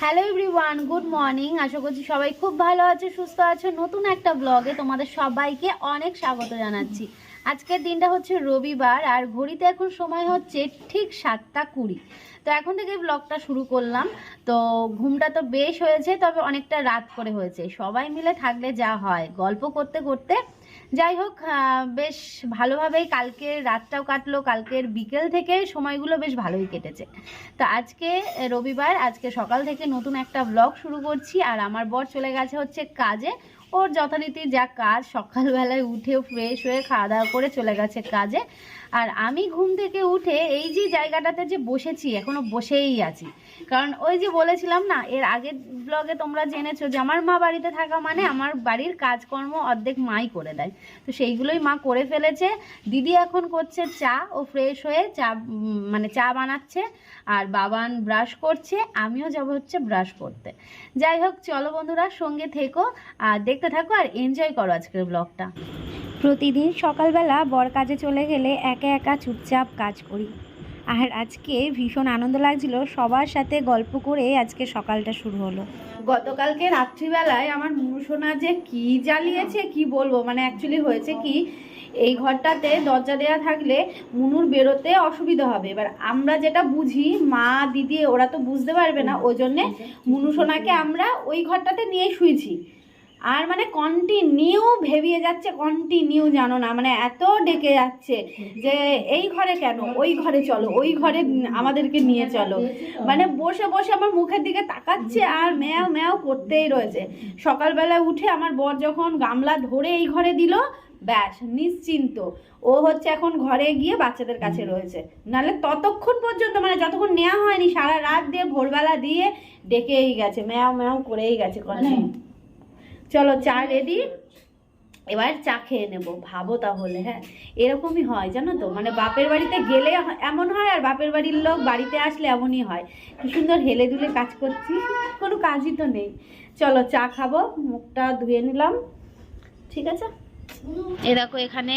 Hello everyone good morning আশা করছি সবাই খুব ভালো আছে, সুস্থ আছে। নতুন একটা ব্লগে তোমাদের সবাইকে অনেক স্বাগত জানাচ্ছি। আজকের দিনটা হচ্ছে রবিবার, আর ঘড়িতে এখন সময় হচ্ছে ঠিক সাতটা কুড়ি। তো এখন থেকে ব্লগটা শুরু করলাম। তো ঘুমটা তো বেশ হয়েছে, তবে অনেকটা রাত করে হয়েছে। সবাই মিলে থাকলে যা হয়, গল্প করতে করতে যাই হোক বেশ ভালোভাবেই কালকে রাতটাও কাটলো, কালকের বিকেল থেকে সময়গুলো বেশ ভালোই কেটেছে। তো আজকে রবিবার, আজকে সকাল থেকে নতুন একটা ব্লগ শুরু করছি, আর আমার বর চলে গেছে হচ্ছে কাজে। ওর যথারীতি যা কাজ, সকালবেলায় উঠে ফ্রেশ হয়ে খাওয়া দাওয়া করে চলে গেছে কাজে। আর আমি ঘুম থেকে উঠে এই যে জায়গাটাতে যে বসেছি, এখনও বসেই আছি। কারণ ওই যে বলেছিলাম না, এর আগের ব্লগে তোমরা জেনেছো যে আমার মা বাড়িতে থাকা মানে আমার বাড়ির কাজকর্ম অর্ধেক মাই করে দেয়। তো সেইগুলোই মা করে ফেলেছে। দিদি এখন করছে চা, ও ফ্রেশ হয়ে চা মানে চা বানাচ্ছে আর বাবান ব্রাশ করছে, আমিও যাব হচ্ছে ব্রাশ করতে। যাই হোক, চলো বন্ধুরা সঙ্গে থেকো আর দেখতে থাকো আর এনজয় করো আজকের ব্লগটা প্রতিদিন সকালবেলা বর কাজে চলে গেলে একা একা চুপচাপ কাজ করি। আর আজকে ভীষণ আনন্দ লাগছিল, সবার সাথে গল্প করে আজকে সকালটা শুরু হলো। গতকালকে রাত্রিবেলায় আমার মুসোনা যে কি জ্বালিয়েছে, কি বলব? মানে অ্যাকচুয়ালি হয়েছে কি, এই ঘরটাতে দরজা দেওয়া থাকলে মুনুর বেরোতে অসুবিধা হবে। এবার আমরা যেটা বুঝি, মা, দিদি, ওরা তো বুঝতে পারবে না, ওই জন্যে মুনুসোনাকে আমরা ওই ঘরটাতে নিয়ে শুয়েছি। আর মানে কন্টিনিউ ভেবিয়ে যাচ্ছে কন্টিনিউ জানো না মানে এত ডেকে যাচ্ছে যে এই ঘরে কেন? ওই ঘরে চলো, ওই ঘরে আমাদেরকে নিয়ে চলো। মানে বসে বসে আমার মুখের দিকে তাকাচ্ছে আর ম্যাও ম্যাও করতেই রয়েছে। সকালবেলা উঠে আমার বর যখন গামলা ধরে এই ঘরে দিল, ব্যাস, নিশ্চিন্ত। ও হচ্ছে এখন ঘরে গিয়ে বাচ্চাদের কাছে রয়েছে। নাহলে ততক্ষণ পর্যন্ত মানে যতক্ষণ নেওয়া হয়নি, সারা রাত দিয়ে, ভোরবেলা দিয়ে ডেকেই গেছে, ম্যাও ম্যাও করেই গেছে কন্টিনিউ চলো চা রেডি এবার চা খেয়ে নেব। ভাবো তাহলে হ্যাঁ? এরকমই হয়, জানো তো? মানে বাপের বাড়িতে গেলে এমন হয় আর বাপের বাড়ির লোক বাড়িতে আসলে এমনই হয়। কি সুন্দর হেলে দুলে কাজ করছি, কোনো কাজই তো নেই। চলো চা খাব, মুখটা ধুয়ে নিলাম, ঠিক আছে? এ দেখো, এখানে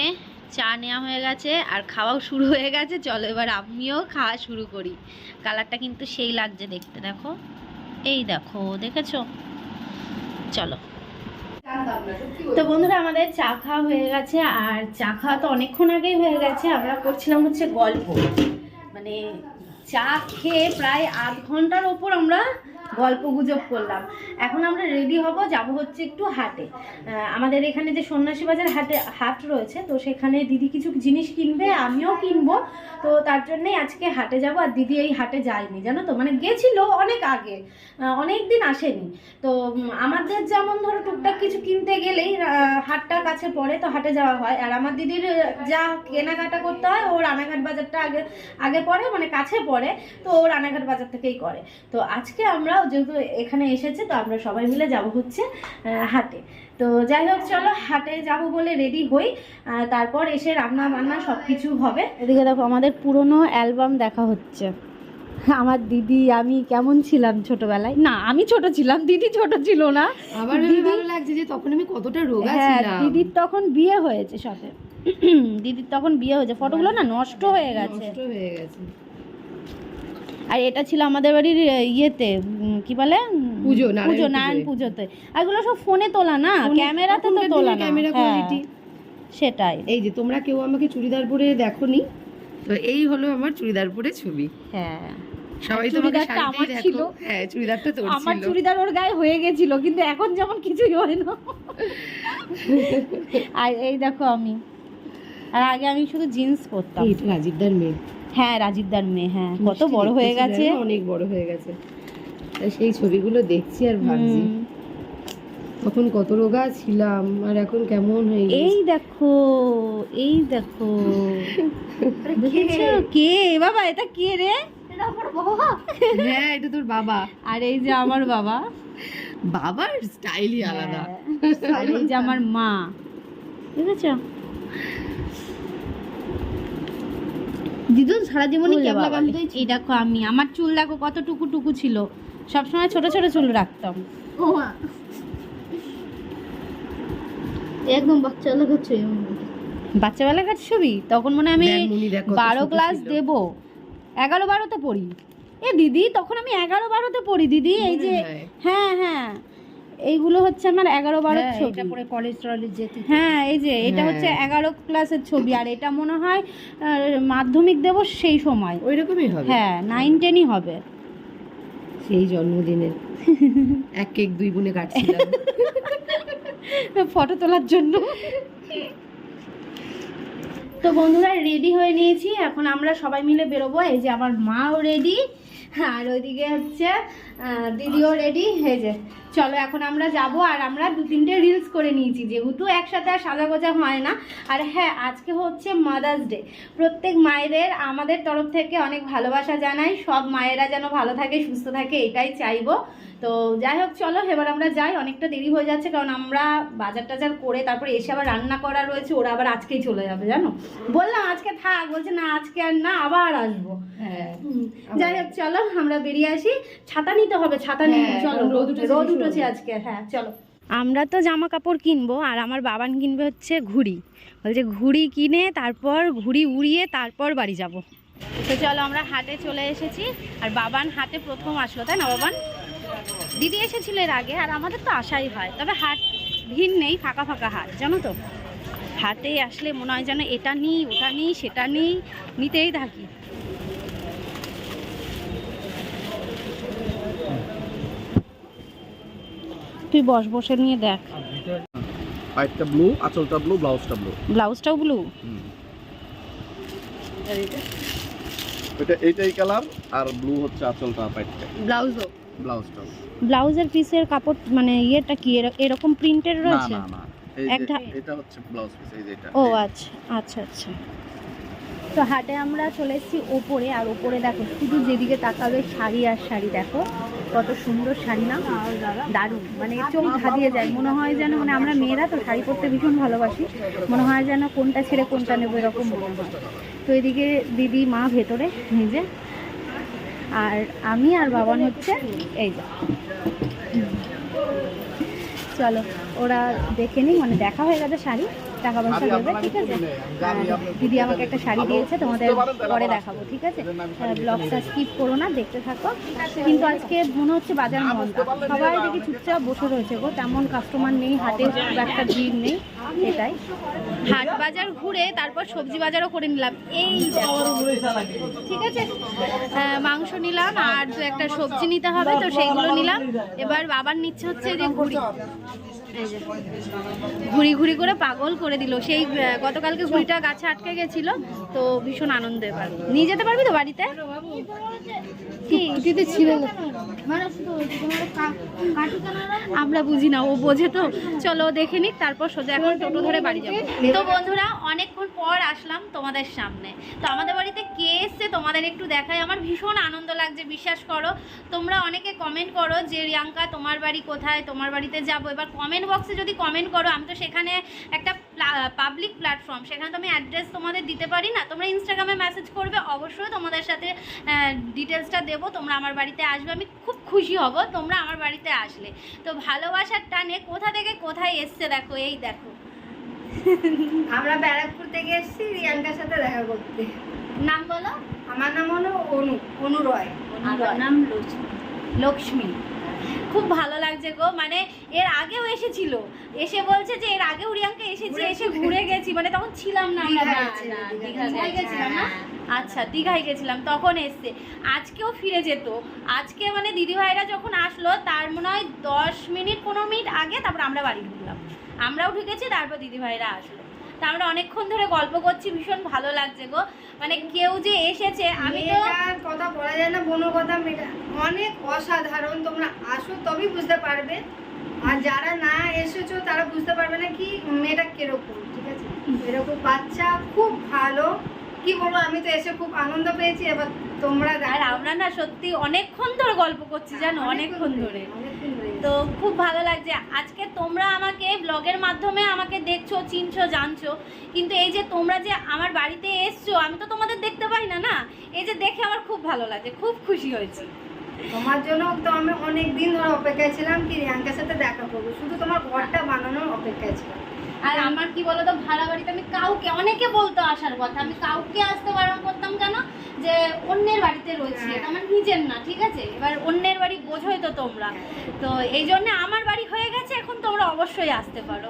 চা নেওয়া হয়ে গেছে আর খাওয়াও শুরু হয়ে গেছে। চলো এবার আমিও খাওয়া শুরু করি। কালারটা কিন্তু সেই লাগছে দেখতে, দেখো? এই দেখো, দেখেছ? চলো। তো বন্ধুরা, আমাদের চা খাওয়া হয়ে গেছে, আর চা খাওয়া তো অনেকক্ষণ আগেই হয়ে গেছে। আমরা করছিলাম হচ্ছে গল্প। মানে চা খেয়ে প্রায় আধ ঘণ্টার ওপর আমরা গল্প গুজব করলাম। এখন আমরা রেডি হব, যাব হচ্ছে একটু হাটে। আমাদের এখানে যে সন্ন্যাসী বাজার হাটে, হাট রয়েছে, তো সেখানে দিদি কিছু জিনিস কিনবে, আমিও কিনবো। তো তার জন্যই আজকে হাটে যাব, আর দিদি এই হাটে যায়নি, জানো তো? মানে গেছিল অনেক আগে অনেক দিন আসেনি। তো আমাদের যেমন ধরো টুকটাক কিছু কিনতে গেলেই হাটটা কাছে পড়ে তো হাটে যাওয়া হয়। আর আমার দিদির যা কেনাকাটা করতে হয়, ও রানাঘাট বাজারটা আগে আগে পড়ে মানে কাছে পড়ে, তো ও রানাঘাট বাজার থেকেই করে। তো আজকে আমরা যেহেতু এখানে এসেছে তো আমরা সবাই মিলে যাব হচ্ছে হাটে। তো যাই হোক চলো হাটে যাব বলে রেডি হই তারপর এসে রান্না বান্না সব কিছু হবে। এদিকে দেখো আমাদের পুরনো অ্যালবাম দেখা হচ্ছে। আমার দিদি আমি কেমন ছিলাম ছোটবেলায়? না আমি ছোট ছিলাম দিদি ছোট ছিল না। আমার ভালো লাগছে যে তখন আমি কতটা রোগা হ্যাঁ ছিলাম। দিদির তখন বিয়ে হয়েছে সাথে দিদির তখন বিয়ে হয়েছে। ফটোগুলো না নষ্ট হয়ে গেছে। নষ্ট হয়ে গেছে। আর এটা ছিল আমাদের বাড়ির ইয়েতে কি বলে? পুজো, পুজো নারায়ণ পুজোতে। আর এগুলো সব ফোনে তোলা না ক্যামেরাতে তো তোলা না। ক্যামেরা হ্যাঁ, কোয়ালিটি সেটাই। এই যে তোমরা কেউ আমাকে চুড়িদার পরে দেখোনি তো এই হলো আমার চুড়িদার পরে ছবি। হ্যাঁ। সবাই তোমাকে আমার দেখো ছিল। হ্যাঁ চুড়িদারটা তোর আমার চুড়িদার ওর গায়ে হয়ে গেছিল কিন্তু এখন যেমন কিছুই হয় না। আর এই দেখো আমি। আর আগে আমি শুধু জিন্স পরতাম। তো রাজীবদার মেয়ে। হ্যাঁ রাজীবদার মেয়ে হ্যাঁ। কত বড় হয়ে গেছে। অনেক বড় হয়ে গেছে। সেই ছবিগুলো দেখছি আর ভাবছি। তখন কত রোগা ছিলাম আর এখন কেমন হয়ে এই দেখো এই দেখো। দেখেছ কে বাবা এটা কে রে? হ্যাঁ এটা তোর বাবা। আর এই যে আমার বাবা। বাবার স্টাইলই আলাদা। হ্যাঁ। আর এই যে আমার মা। দেখেছ দিদুন সারা জীবনে এই দেখো আমি আমার চুল দেখো কত টুকু টুকু ছিল। সবসময় ছোট ছোট চুল রাখতাম। একদম বাচ্চা লাগাচ্ছে বাচ্চাবেলাকার ছবি? তখন মনে হয় আমি বারো ক্লাস দেব। এগারো বারোতে পড়ি। এ দিদি তখন আমি এগারো বারোতে পড়ি দিদি এই যে হ্যাঁ হ্যাঁ। এইগুলো হচ্ছে আমার এগারো বারো হ্যাঁ, ছবি। পরে কলেজ টলেজ যেতে হ্যাঁ এই যে এটা হ্যাঁ। হচ্ছে এগারো ক্লাসের ছবি আর এটা মনে হয় মাধ্যমিক দেব সেই সময়। ওই রকমই হবে? হ্যাঁ নাইন টেনই হবে। সেই জন্মদিনের। এক এক দুই গুণে কাটছিলাম। ফটো তোলার জন্য। তো বন্ধুরা রেডি হয়ে নিয়েছি। এখন আমরা সবাই মিলে বেরোবো। এই যে আমার মাও রেডি আর ওইদিকে হচ্ছে দিদিও রেডি হয়ে যে, চলো এখন আমরা যাব, আর আমরা দু তিনটে রিলস করে নিয়েছি। যেহেতু একসাথে আর সাজা গোজা হয় না। আর হ্যাঁ আজকে হচ্ছে মাদার্স ডে প্রত্যেক মায়েদের আমাদের তরফ থেকে অনেক ভালোবাসা জানাই। সব মায়েরা যেন ভালো থাকে, সুস্থ থাকে, এটাই চাইব। তো যাই হোক চলো এবার আমরা যাই। অনেকটা দেরি হয়ে যাচ্ছে কারণ আমরা বাজার টাজার করে তারপরে এসে আবার রান্না করা রয়েছে ওরা আবার আজকেই চলে যাবে জানো? বললাম আজকে থাক বলছে না আজকে আর না আবার আসব। হ্যাঁ। যাই হোক চলো আমরা বেরিয়ে আসি। ছাতা নিতে হবে ছাতা নিয়ে হ্যাঁ, চলো। রোদ উঠেছে রোদ উঠেছে আজকে হ্যাঁ চলো। আমরা তো জামা কাপড় কিনবো আর আমার বাবান কিনবে হচ্ছে ঘুড়ি। বলছে ঘুড়ি কিনে তারপর ঘুড়ি উড়িয়ে তারপর বাড়ি যাব। তো চলো আমরা হাটে চলে এসেছি আর বাবান হাটে প্রথম আসলো তাই না বাবান? দিদি এসেছিল এর আগে আর আমাদের তো আশাই হয়। তবে হাট ভিড় নেই ফাঁকা ফাঁকা হাট জানো তো? হাটে আসলে মনে হয় যেন এটা নিই ওটা নিই সেটা নিই নিতেই থাকি। তুই বস বসে নিয়ে দেখ। পাইপটা ব্লু আঁচলটা ব্লু ব্লাউজটা ব্লু ব্লাউজটাও ব্লু এটা এইটাই কালার আর ব্লু হচ্ছে আঁচলটা পাইপটা ব্লাউজও ব্লাউজটা ব্লাউজের পিসের কাপড় মানে ইয়েটা কি? এর- এরকম প্রিন্টের রয়েছে? না না। এক এটা হচ্ছে ব্লাউজ পিস এই যে এটা। ও আচ্ছা আচ্ছা আচ্ছা। তো হাটে আমরা চলে এসেছি ওপরে আর ওপরে দেখো শুধু যেদিকে তাকাবে শাড়ি আর শাড়ি দেখো। কত সুন্দর শাড়ি না? দারুণ। মানে চোখ ধাঁধিয়ে যায়। মনে হয় যেন মানে আমরা মেয়েরা তো শাড়ি পরতে ভীষণ ভালোবাসি। মনে হয় যেন কোনটা ছেড়ে কোনটা নেব এরকম মনে হয়। তো এদিকে দিদি মা ভেতরে নিজে আর আমি আর বাবান হচ্ছে এই চলো। ওরা দেখে নি মানে দেখা হয়ে গেছে শাড়ি টাকা পয়সা দেবে ঠিক আছে? দিদি আমাকে একটা শাড়ি দিয়েছে তোমাদের পরে দেখাবো ঠিক আছে? ব্লগটা স্কিপ করো না দেখতে থাকো। কিন্তু আজকে মনে হচ্ছে বাজার মন্দা সবাই দেখি চুপচাপ বসে রয়েছে গো তেমন কাস্টমার নেই হাটে খুব একটা ভিড় নেই এটাই। হাট বাজার ঘুরে তারপর সবজি বাজারও করে নিলাম। এই ঠিক আছে? আহ, মাংস নিলাম আর দু একটা সবজি নিতে হবে তো সেইগুলো নিলাম। এবার বাবার নিচ্ছে হচ্ছে যে ঘুড়ি। ঘুরি ঘুরি করে পাগল করে দিল। সেই গতকালকে ঘুড়িটা গাছে আটকে গেছিল, তো ভীষণ আনন্দ এবার। নিয়ে যেতে পারবি তো বাড়িতে? কি ছিল আমরা বুঝি না, ও বোঝে তো। চলো দেখে নিক, তারপর সোজা এখন টোটো ধরে বাড়ি যাব। তো বন্ধুরা, অনেকক্ষণ পর আসলাম তোমাদের সামনে। তো আমাদের বাড়িতে কে এসছে তোমাদের একটু দেখাই। আমার ভীষণ আনন্দ লাগছে, বিশ্বাস করো। তোমরা অনেকে কমেন্ট করো যে, রিয়াঙ্কা, তোমার বাড়ি কোথায়? তোমার বাড়িতে যাব। এবার কমেন্ট বক্সে যদি কমেন্ট করো, আমি তো সেখানে একটা পাবলিক প্ল্যাটফর্ম সেখানে তো আমি অ্যাড্রেস তোমাদের দিতে পারি না। তোমরা ইনস্টাগ্রামে মেসেজ করবে অবশ্যই তোমাদের সাথে ডিটেলসটা দেবো। তোমরা আমার বাড়িতে আসবে আমি খুব খুশি হব তোমরা আমার বাড়িতে আসলে। তো ভালোবাসার টানে কোথা থেকে কোথায় এসছে দেখো এই দেখো। আমরা ব্যারাকপুর থেকে এসেছি রিয়াঙ্কার সাথে দেখা করতে। নাম বলো। আমার নাম হলো অনু অনু রয়। আমার নাম লক্ষ্মী। লক্ষ্মী। খুব ভালো লাগছে গো। মানে এর আগেও এসেছিল। এসে বলছে যে এর আগে রিয়াঙ্কা এসেছি এসে ঘুরে গেছি। মানে তখন ছিলাম না আমরা। গেছিলাম না? আচ্ছা দীঘায় গেছিলাম তখন এসছে। আজকেও ফিরে যেত। আজকে মানে দিদিভাইরা যখন আসলো তার মনে হয় দশ মিনিট পনেরো মিনিট আগে তারপর আমরা বাড়ি ঢুকলাম। আমরাও ঢুকেছি তারপর দিদিভাইরা আসলো। তা আমরা অনেকক্ষণ ধরে গল্প করছি, ভীষণ ভালো লাগছে গো। মানে কেউ যে এসেছে, আমি তো কথা বলা যায় না বোনো কথা, মেয়েটা অনেক অসাধারণ। তোমরা আসো, তবেই বুঝতে পারবে। আর যারা না এসেছ, তারা বুঝতে পারবে না কি মেয়েটা কীরকম, ঠিক আছে? এরকম বাচ্চা খুব ভালো। কি বলব, আমি তো এসে খুব আনন্দ পেয়েছি। এবার তোমরা আর আমরা না সত্যি অনেকক্ষণ ধরে গল্প করছি জানো? অনেকক্ষণ ধরে অনেকক্ষণ ধরে। তো খুব ভালো লাগছে। আজকে তোমরা আমাকে ব্লগের মাধ্যমে আমাকে দেখছ চিনছো জানছো। কিন্তু এই যে তোমরা যে আমার বাড়িতে এসছো আমি তো তোমাদের দেখতে পাই না না? এই যে দেখে আমার খুব ভালো লাগছে খুব খুশি হয়েছি। তোমার জন্য তো আমি অনেক দিন ধরে অপেক্ষায় ছিলাম কি রিয়াঙ্কার সাথে দেখা করব। শুধু তোমার ঘরটা বানানোর অপেক্ষায় ছিলাম। আর আমার কি বলতো, ভাড়া বাড়িতে আমি কাউকে, অনেকে বলতো আসার কথা, আমি কাউকে আসতে বারণ করতাম কেন? যে অন্যের বাড়িতে রয়েছে আমার নিজের না, ঠিক আছে? এবার অন্যের বাড়ি বোঝোই তো তোমরা। তো এই জন্য আমার বাড়ি হয়ে গেছে, এখন তোমরা অবশ্যই আসতে পারো।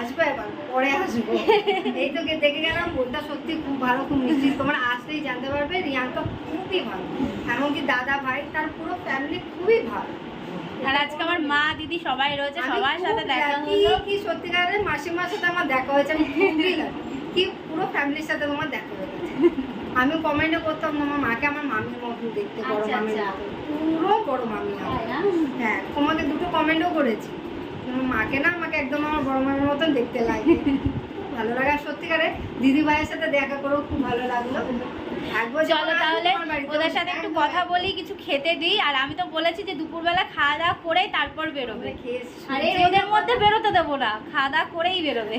আসবে এবার, পরে আসব। এই তোকে দেখে গেলাম বোনটা সত্যি খুব ভালো, খুব মিষ্টি। তোমরা আসলেই জানতে পারবে রিয়াঙ্কা খুবই ভালো। এমনকি দাদা ভাই, তার পুরো ফ্যামিলি খুবই ভালো। আর আজকে আমার মা দিদি সবাই রয়েছে সবার সাথে দেখা হলো। কি সত্যিকারের মাসিমার সাথে আমার দেখা হয়েছে আমি খুবই কি পুরো ফ্যামিলির সাথে তোমার দেখা হয়ে গেছে। আমি কমেন্টও করতাম না আমার মাকে আমার মামির মতন দেখতে বড় আচ্ছা, মামির আচ্ছা। পুরো বড় মামি। হ্যাঁ তোমাকে দুটো কমেন্টও করেছি। মাকে না আমাকে একদম আমার বড় মামির মতন দেখতে লাগে। ভালো লাগে। সত্যিকারে দিদি ভাইয়ের সাথে দেখা করেও খুব ভালো লাগল। চলো তাহলে ওদের সাথে একটু কথা বলি কিছু খেতে দিই। আর আমি তো বলেছি যে দুপুরবেলা খাওয়া দাওয়া করে তারপর বেরোবে। আর রোদের মধ্যে বেরোতে দেবো না। খাওয়া দাওয়া করেই বেরোবে।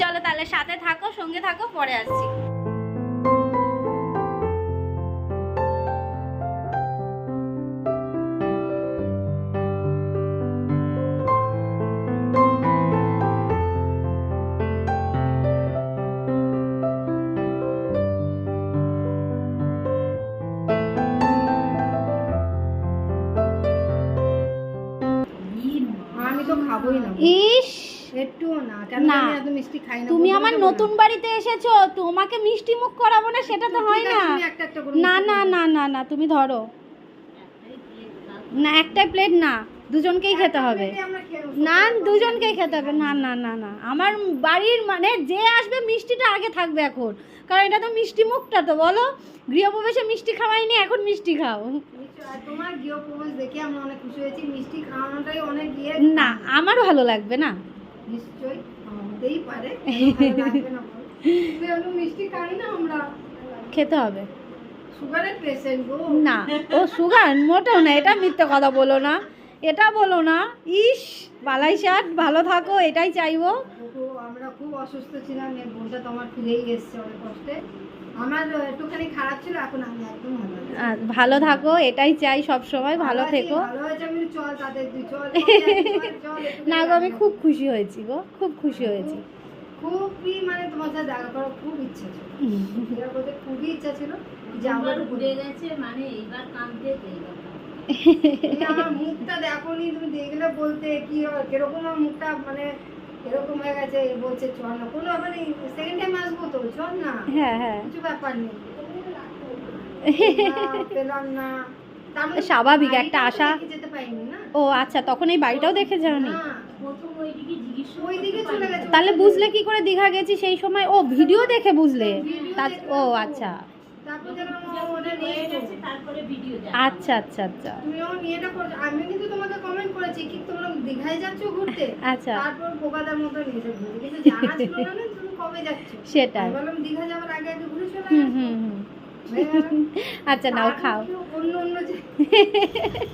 চলো তাহলে সাথে থাকো সঙ্গে থাকো পরে আসছি। ইস! একটুও না কেন না। আমি এত মিষ্টি খাই না তুমি আমার নতুন বাড়িতে এসেছ তোমাকে মিষ্টি মুখ করাবো না সেটা তো হয় না। না না না না না তুমি ধরো। না একটাই প্লেট না। দুজনকেই খেতে হবে। না দুজনকেই খেতে হবে। না না না না। আমার বাড়ির মানে যে আসবে মিষ্টিটা আগে থাকবে এখন। কারণ এটা তো মিষ্টি মুখটা তো বলো। গৃহপ্রবেশে মিষ্টি খাওয়াইনি এখন মিষ্টি খাও। তোমার গৃহপ্রবেশ দেখে আমরা অনেক খুশি হয়েছি। মিষ্টি খাওয়ানোটাই অনেক ইয়ে। না আমার ভালো লাগবে না। নিশ্চয়ই পারে। মিষ্টি খাই না আমরা খেতে হবে। সুগারের পেশেন্ট না ও সুগার মোটেও না এটা মিথ্যে কথা বলো না। এটা বলো না। ইস বালাই শার্ট ভালো থাকো এটাই চাইব। ও, আমরা খুব অসুস্থ ছিলাম এই বোনটা তোমার ফিরেই এসছে অনেক কষ্টে। আমার একটুখানি খারাপ ছিল এখন আমি একদম ভালো ভালো থাকো এটাই চাই সব সময় ভালো থেকো। না গো আমি খুব খুশি হয়েছি গো খুব খুশি হয়েছি। খুবই মানে তোমার সাথে দেখা করার খুব ইচ্ছা ছিল। খুবই ইচ্ছা ছিল যে আমার ঘুরে গেছে মানে এইবার কাঁদতে এইবার আমার মুখটা দেখোনি তুমি দেখলে বলতে কি হয়, কীরকম আমার মুখটা মানে এরকম হয়ে গেছে বলছে চল না। কোনো ব্যাপার নেই সেকেন্ড টাইম আসব তো চল না। হ্যাঁ হ্যাঁ। কিছু ব্যাপার নেই। পেলাম না। স্বাভাবিক, একটা আশা। দেখে যেতে পাইনি না। ও আচ্ছা তখন এই বাড়িটাও দেখে যাওনি? না, প্রথম ওইদিকে জিজ্ঞেস ওইদিকে চলে গেছে তাহলে বুঝলে কি করে দীঘা গেছি? সেই সময় ও ভিডিও দেখে বুঝলে? ও আচ্ছা। আচ্ছা আচ্ছা আচ্ছা। করছ আমি কিন্তু তোমাকে কমেন্ট করেছি কি তোমরা দীঘায় যাচ্ছ ঘুরতে? আচ্ছা। তারপর বোকাদার মতো নিয়ে কিন্তু জানা ছিল না তুমি কবে যাচ্ছ? সেটাই। বললাম দীঘা যাওয়ার আগে আগে ঘুরে চলে হুম হুম। আচ্ছা নাও খাও।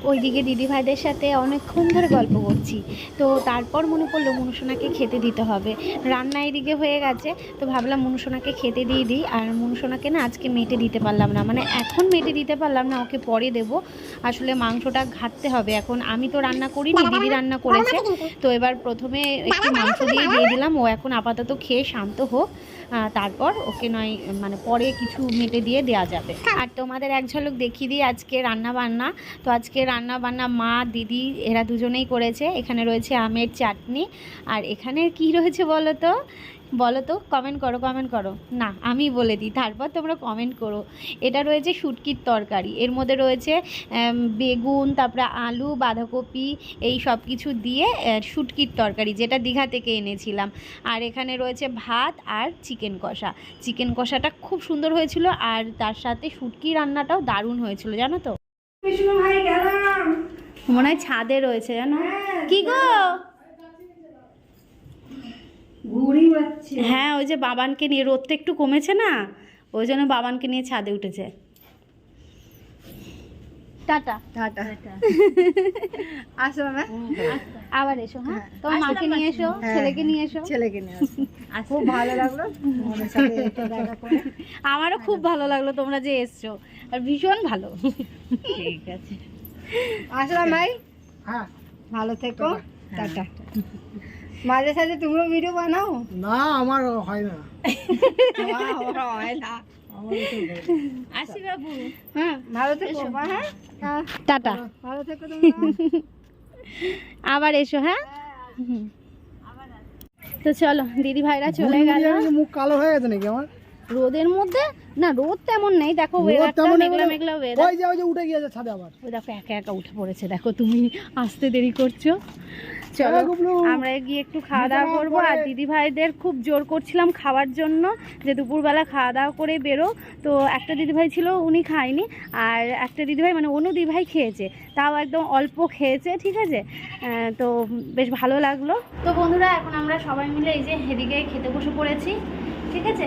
ওইদিকে দিদিভাইদের সাথে অনেকক্ষণ ধরে গল্প করছি। তো তারপর মনে পড়ল মনুসোনাকে খেতে দিতে হবে। রান্না এদিকে হয়ে গেছে তো ভাবলাম মনুসোনাকে খেতে দিয়ে দিই। আর মনুসোনাকে না আজকে মেটে দিতে পারলাম না। মানে এখন মেটে দিতে পারলাম না ওকে পরে দেব। আসলে মাংসটা ঘাটতে হবে এখন। আমি তো রান্না করিনি দিদি রান্না করেছে। তো এবার প্রথমে একটু মাংস দিয়ে দিয়ে দিলাম। ও এখন আপাতত খেয়ে শান্ত হোক। তারপর ওকে নয় মানে পরে কিছু মেটে দিয়ে দেওয়া যাবে। আর তোমাদের এক ঝলক দেখিয়ে দিই আজকে রান্না বান্না তো আজকে রান্না বান্না মা দিদি এরা দুজনেই করেছে। এখানে রয়েছে আমের চাটনি। আর এখানে কি রয়েছে বলো তো? বলো তো কমেন্ট করো কমেন্ট করো। না আমি বলে দিই তারপর তোমরা কমেন্ট করো। এটা রয়েছে শুটকির তরকারি। এর মধ্যে রয়েছে বেগুন তারপরে আলু বাঁধাকপি এই সব কিছু দিয়ে শুটকির তরকারি যেটা দীঘা থেকে এনেছিলাম। আর এখানে রয়েছে ভাত আর চিকেন কষা। চিকেন কষাটা খুব সুন্দর হয়েছিল আর তার সাথে শুটকি রান্নাটাও দারুণ হয়েছিল জানো তো? মনে হয় ছাদে রয়েছে জানো? হ্যাঁ, কি গো? হ্যাঁ ওই যে বাবানকে নিয়ে রোদটা একটু কমেছে না ওই জন্য বাবানকে নিয়ে ছাদে উঠেছে। টাটা। টাটা। আসো না আবার এসো হ্যাঁ? তোমার মাকে নিয়ে এসো হ্যাঁ, ছেলেকে নিয়ে এসো। ছেলেকে নিয়ে আসো। খুব ভালো লাগল। তোমাদের সাথে একটু দেখা করে। আমারও খুব ভালো লাগল তোমরা যে এসছো আর ভীষণ ভালো। ঠিক আছে। আসলাম ভাই। হ্যাঁ। ভালো থেকো। টাটা। মাঝে সাঝে তুমিও ভিডিও বানাও? না আমার হয় না। হয় না হয়। আসি বাবু। হ্যাঁ ভালো থেকো হ্যাঁ? টাটা। ভালো থেকো আবার এসো হ্যাঁ? তো চলো দিদি ভাইরা চলে গেল। মুখ কালো হয়ে গেছে নাকি আমার? রোদের মধ্যে? না রোদ তেমন নেই দেখো ওয়েদারটা তেমন মেঘলা মেঘলা ওয়েদার ওই যে ওই যে উঠে গিয়েছে ছাদে আবার। ওই দেখো একা একা উঠে পড়েছে দেখো তুমি আসতে দেরি করছ। চলো হ্যাঁ, আমরা গিয়ে একটু খাওয়া দাওয়া করব। আর দিদি ভাইদের খুব জোর করছিলাম খাওয়ার জন্য যে দুপুরবেলা খাওয়া দাওয়া করে বেরো। তো একটা দিদি ভাই ছিল উনি খায়নি। আর একটা দিদি ভাই মানে অন্য দিদি ভাই খেয়েছে। তাও একদম অল্প খেয়েছে ঠিক আছে? তো বেশ ভালো লাগল। তো বন্ধুরা এখন আমরা সবাই মিলে এই যে এদিকে খেতে বসে পড়েছি ঠিক আছে?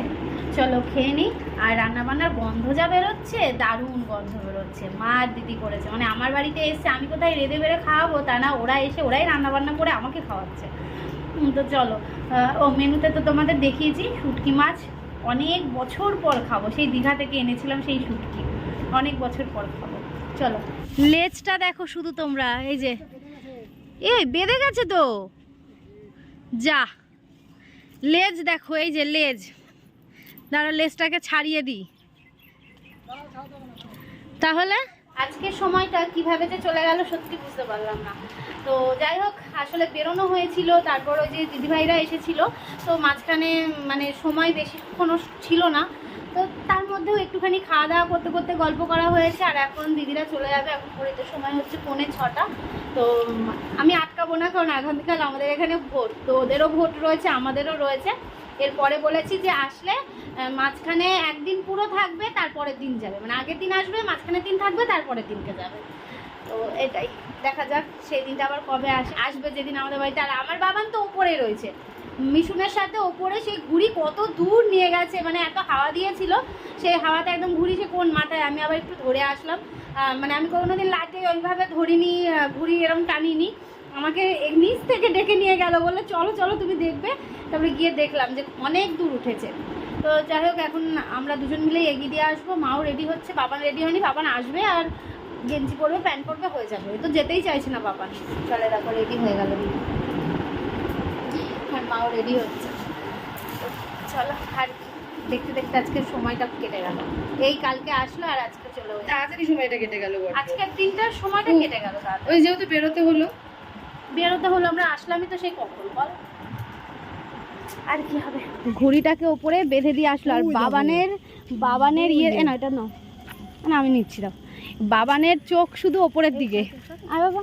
চলো খেয়ে নিই আর রান্নাবান্নার গন্ধ যা বেরোচ্ছে, দারুণ গন্ধ বেরোচ্ছে। মা দিদি করেছে। মানে আমার বাড়িতে এসে আমি কোথায় রেঁধে বেড়ে খাওয়াবো তা না, ওরা এসে ওরাই রান্নাবান্না করে আমাকে খাওয়াচ্ছে। তো চলো ও মেনুতে তো তোমাদের দেখিয়েছি, শুটকি মাছ। অনেক বছর পর খাব। সেই দীঘা থেকে এনেছিলাম সেই শুটকি। অনেক বছর পর খাব। চলো, লেজটা দেখো শুধু তোমরা, এই যে। এ বেঁধে গেছে তো? যা, লেজ দেখো, এই যে লেজ। দাঁড়া লেসটাকে ছাড়িয়ে দিই। তাহলে? আজকে সময়টা কীভাবে যে চলে গেল সত্যি বুঝতে পারলাম না। তো যাই হোক, আসলে বেরোনো হয়েছিল, তারপর ওই যে দিদিভাইরা এসেছিল, তো মাঝখানে মানে সময় বেশিক্ষণও ছিল না। তো তার মধ্যেও একটুখানি খাওয়া দাওয়া করতে করতে গল্প করা হয়েছে, আর এখন দিদিরা চলে যাবে, এখন ঘড়িতে সময় হচ্ছে পৌনে ছটা। তো আমি আটকাবো না, কারণ আগামীকাল আমাদের এখানে ভোট, তো ওদেরও ভোট রয়েছে, আমাদেরও রয়েছে। এরপরে বলেছি যে আসলে মাঝখানে একদিন পুরো থাকবে, তারপরের দিন যাবে। মানে আগের দিন আসবে মাঝখানে দিন থাকবে, তারপরের দিনকে যাবে। তো এটাই। দেখা যাক সেই দিনটা আবার কবে আসে আসবে যেদিন আমাদের বাড়িতে। আর আমার বাবান তো ওপরে রয়েছে। মিশুনের সাথে ওপরে সেই ঘুড়ি কত দূর নিয়ে গেছে। মানে এত হাওয়া দিয়েছিল। সেই হাওয়াতে একদম ঘুড়ি সে কোন মাথায়, আমি আবার একটু ধরে আসলাম। মানে আমি কোনোদিন লাটে ওইভাবে ধরিনি ঘুড়ি এরকম টানিনি। আমাকে নিচ থেকে ডেকে নিয়ে গেল বললে চলো চলো তুমি দেখবে। তারপরে গিয়ে দেখলাম যে অনেক দূর উঠেছে। তো যাই হোক এখন আমরা দুজন মিলেই এগিয়ে দিয়ে আসব। মাও রেডি হচ্ছে বাবান রেডি হয়নি বাবান আসবে আর গেঞ্জি পরবে প্যান্ট পরবে হয়ে যাবে। তো যেতেই চাইছে না বাবান চলে দেখো রেডি হয়ে গেল আর মাও রেডি হচ্ছে। তো চলো আর দেখতে দেখতে আজকের সময়টা কেটে গেল। এই কালকে আসলো আর আজকে চলে গেল। তাড়াতাড়ি সময়টা কেটে গেল। আজকের দিনটার সময়টা কেটে গেল ওই যেহেতু বেরোতে হলো বেরোতে হলো আমরা আসলামই তো সেই কখন বল। আর কি হবে? ঘুড়িটাকে ওপরে বেঁধে দিয়ে আসলো আর বাবানের বাবানের ইয়ে না এটা না না আমি নিচ্ছি দাও। বাবানের চোখ শুধু ওপরের দিকে। আর বাবা?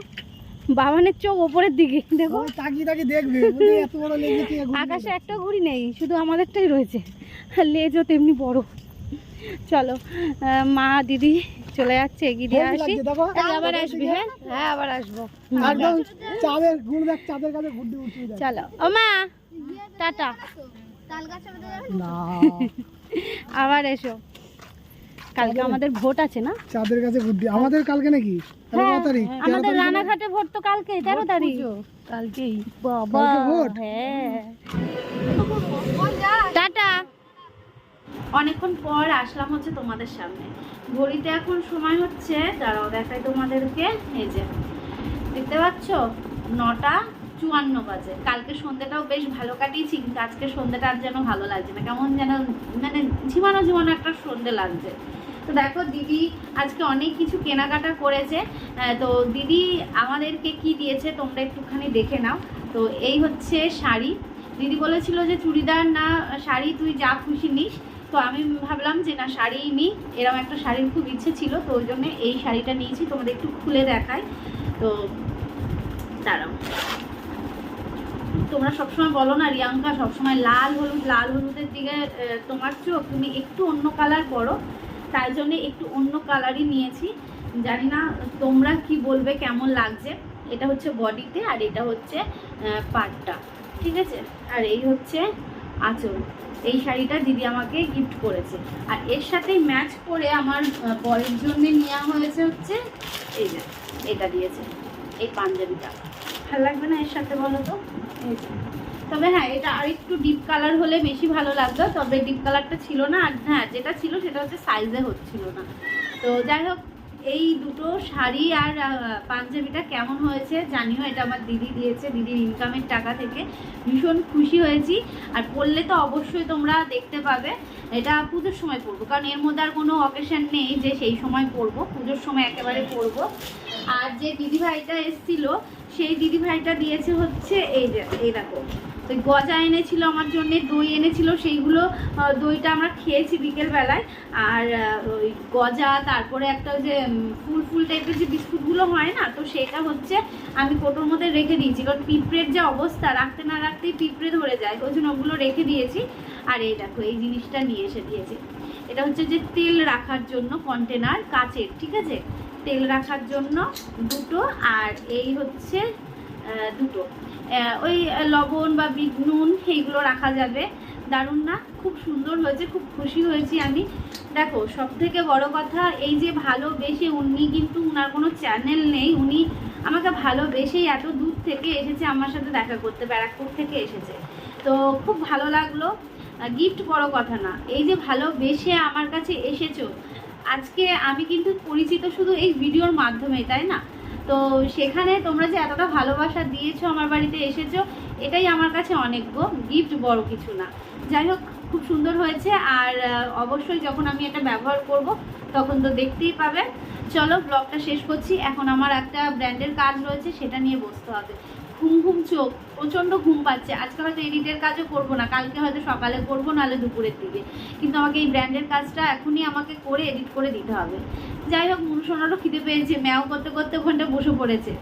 বাবানের চোখ ওপরের দিকে দেখো। তাকিয়ে তাকিয়ে দেখবে এত বড় আকাশে একটা ঘুড়ি নেই শুধু আমাদেরটাই রয়েছে। আর লেজও তেমনি বড়। চলো মা দিদি চলে যাচ্ছে এগিয়ে দিয়ে আসি। আবার আসবি হ্যাঁ? হ্যাঁ আবার আসব। একদম চাঁদের গুড় দেখ চাঁদের কাছে ঘুরতে উঠতে চলো। ও মা টাটা। না। আবার এসো। কালকে আমাদের ভোট আছে না? চাঁদের কাছে ঘুরতে আমাদের কালকে নাকি? তাহলে তারিখ আমাদের রানাঘাটে ভোট তো কালকে তেরো তারিখ। কালকেই। বাবা ভোট? হ্যাঁ। অনেকক্ষণ পর আসলাম হচ্ছে তোমাদের সামনে। ঘড়িতে এখন সময় হচ্ছে, দাঁড়াও দেখাই তোমাদেরকে, এই যে, দেখতে পাচ্ছ? নটা চুয়ান্ন বাজে। কালকে সন্ধ্যাটাও বেশ ভালো কাটিয়েছি, কিন্তু আজকে সন্ধ্যাটা আর যেন ভালো লাগছে না। কেমন যেন মানে ঝিমানো ঝিমানো একটা সন্ধে লাগছে। তো দেখো দিদি আজকে অনেক কিছু কেনাকাটা করেছে। তো দিদি আমাদেরকে কি দিয়েছে তোমরা একটুখানি দেখে নাও। তো এই হচ্ছে শাড়ি। দিদি বলেছিল যে চুড়িদার না, শাড়ি তুই যা খুশি নিস। তো আমি ভাবলাম যে না শাড়িই নিই এরকম একটা শাড়ির খুব ইচ্ছে ছিল, তো ওই জন্যে এই শাড়িটা নিয়েছি। তোমাদের একটু খুলে দেখাই। তো দাঁড়াও। তোমরা সবসময় বলো না, রিয়াঙ্কা সবসময় লাল হলুদ, লাল হলুদের দিকে তোমার চোখ। তুমি একটু অন্য কালার করো তাই জন্য একটু অন্য কালারই নিয়েছি। জানি না তোমরা কি বলবে, কেমন লাগছে। এটা হচ্ছে বডিতে আর এটা হচ্ছে পাটটা ঠিক আছে? আর এই হচ্ছে আঁচল এই শাড়িটা দিদি আমাকে গিফট করেছে। আর এর সাথে ম্যাচ করে আমার বরের জন্য নেওয়া হয়েছে হচ্ছে এই যে, এটা দিয়েছে, এই পাঞ্জাবিটা। ভালো লাগবে না এর সাথে বলো তো? তবে হ্যাঁ এটা আর একটু ডিপ কালার হলে বেশি ভালো লাগতো, তবে ডিপ কালারটা ছিল না। আর হ্যাঁ যেটা ছিল সেটা হচ্ছে সাইজে হচ্ছিল না। তো যাই হোক এই দুটো শাড়ি আর পাঞ্জাবিটা কেমন হয়েছে জানিও, এটা আমার দিদি দিয়েছে, দিদির ইনকামের টাকা থেকে। ভীষণ খুশি হয়েছি। আর পরলে তো অবশ্যই তোমরা দেখতে পাবে, এটা পুজোর সময় পরবো। কারণ এর মধ্যে আর কোনো অকেশন নেই যে সেই সময় পরবো, পুজোর সময় একেবারে পরবো। আর যে দিদিভাইটা এসছিল, সেই দিদিভাইটা দিয়েছে হচ্ছে এই যে, এই দেখো। ওই গজা এনেছিল আমার জন্য, দই এনেছিল, সেইগুলো দইটা আমরা খেয়েছি বিকেলবেলায়। আর ওই গজা, তারপরে একটা যে ফুল ফুল টাইপের যে বিস্কুটগুলো হয় না, তো সেটা হচ্ছে আমি কোটোর মধ্যে রেখে দিয়েছি। কারণ পিঁপড়ের যে অবস্থা, রাখতে না রাখতেই পিঁপড়ে ধরে যায়, ওই জন্য ওগুলো রেখে দিয়েছি। আর এই দেখো, এই জিনিসটা নিয়ে এসে দিয়েছি। এটা হচ্ছে যে তেল রাখার জন্য কন্টেনার কাচের, ঠিক আছে? তেল রাখার জন্য দুটো, আর এই হচ্ছে দুটো। ওই লবণ বা নুন এইগুলো রাখা যাবে। দারুণ না? খুব সুন্দর হয়েছে, খুব খুশি হয়েছি আমি। দেখো সব থেকে বড় কথা, এই যে ভালোবেসে উনি কিন্তু উনার কোনো চ্যানেল নেই। উনি আমাকে ভালোবেসেই এত দূর থেকে এসেছে, আমার সাথে দেখা করতে, ব্যারাকপুর থেকে এসেছে। তো খুব ভালো লাগল। গিফট বড় কথা না, এই যে ভালোবেসে আমার কাছে এসেছ, আজকে আমি কিন্তু পরিচিত শুধু এই ভিডিওর মাধ্যমে তাই না? তো সেখানে তোমরা যে এতটা ভালোবাসা দিয়েছ আমার বাড়িতে এসেছ, এটাই আমার কাছে অনেক গো গিফট বড় কিছু না। যাই হোক, খুব সুন্দর হয়েছে আর অবশ্যই যখন আমি এটা ব্যবহার করব, তখন তো দেখতেই পাবে। চলো ব্লগটা শেষ করছি। এখন আমার একটা ব্র্যান্ডের কাজ রয়েছে, সেটা নিয়ে বসতে হবে। ঘুম ঘুম চোখ, প্রচণ্ড ঘুম পাচ্ছে। আজকে হয়তো এডিটের কাজও করব না, কালকে হয়তো সকালে করব, নাহলে দুপুরের দিকে। কিন্তু আমাকে এই ব্র্যান্ডের কাজটা এখনই আমাকে করে এডিট করে দিতে হবে। যাই হোক মনুষণারও খিদে পেয়েছে, ম্যাও করতে করতে ওখানটা বসে পড়েছে।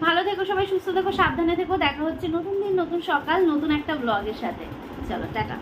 ভালো থেকো সবাই, সুস্থ থেকো, সাবধানে থেকো, দেখা হচ্ছে নতুন দিন, নতুন সকাল, নতুন একটা ব্লগের সাথে। চলো, টাটা।